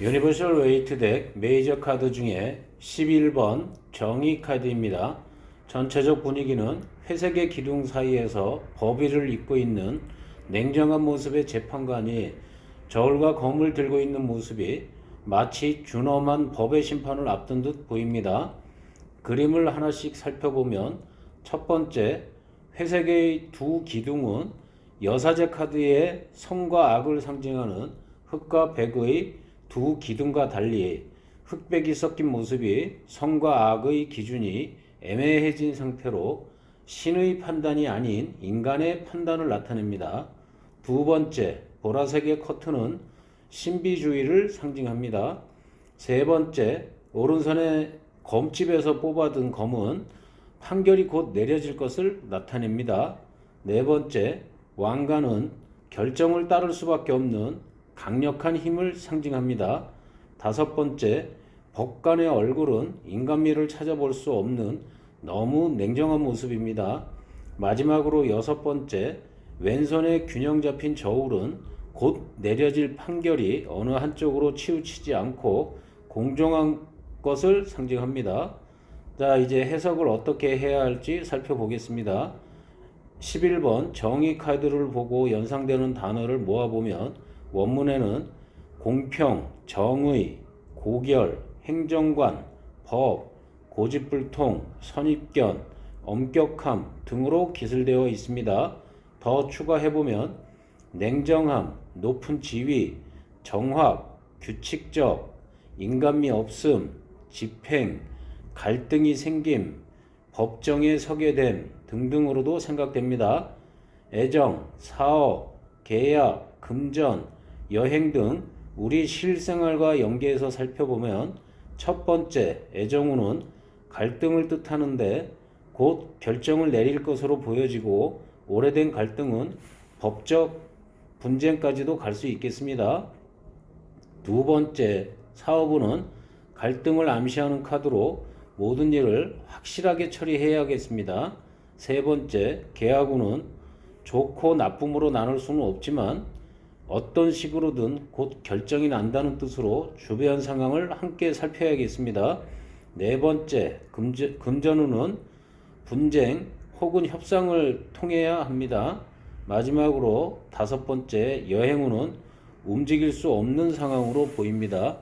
유니버셜 웨이트 덱 메이저 카드 중에 11번 정의 카드입니다. 전체적 분위기는 회색의 기둥 사이에서 법위를 잇고 있는 냉정한 모습의 재판관이 저울과 검을 들고 있는 모습이 마치 준엄한 법의 심판을 앞둔 듯 보입니다. 그림을 하나씩 살펴보면 첫 번째 회색의 두 기둥은 여사제 카드의 성과 악을 상징하는 흑과 백의 두 기둥과 달리 흑백이 섞인 모습이 성과 악의 기준이 애매해진 상태로 신의 판단이 아닌 인간의 판단을 나타냅니다. 두 번째, 보라색의 커튼은 신비주의를 상징합니다. 세 번째, 오른손에 검집에서 뽑아둔 검은 판결이 곧 내려질 것을 나타냅니다. 네 번째, 왕관은 결정을 따를 수밖에 없는 강력한 힘을 상징합니다. 다섯 번째, 법관의 얼굴은 인간미를 찾아볼 수 없는 너무 냉정한 모습입니다. 마지막으로 여섯 번째, 왼손에 균형 잡힌 저울은 곧 내려질 판결이 어느 한쪽으로 치우치지 않고 공정한 것을 상징합니다. 자, 이제 해석을 어떻게 해야 할지 살펴보겠습니다. 11번 정의 카드를 보고 연상되는 단어를 모아보면 원문에는 공평, 정의, 고결, 행정관, 법, 고집불통, 선입견, 엄격함 등으로 기술되어 있습니다. 더 추가해보면 냉정함, 높은 지위, 정확, 규칙적, 인간미 없음, 집행, 갈등이 생김, 법정에 서게 됨 등등으로도 생각됩니다. 애정, 사업, 계약, 금전, 여행 등 우리 실생활과 연계해서 살펴보면 첫 번째 애정우는 갈등을 뜻하는데 곧 결정을 내릴 것으로 보여지고 오래된 갈등은 법적 분쟁까지도 갈 수 있겠습니다. 두 번째 사업은 갈등을 암시하는 카드로 모든 일을 확실하게 처리해야겠습니다. 세 번째 계약운은 좋고 나쁨으로 나눌 수는 없지만 어떤 식으로든 곧 결정이 난다는 뜻으로 주변 상황을 함께 살펴야겠습니다. 네 번째 금전, 금전운은 분쟁 혹은 협상을 통해야 합니다. 마지막으로 다섯 번째 여행운은 움직일 수 없는 상황으로 보입니다.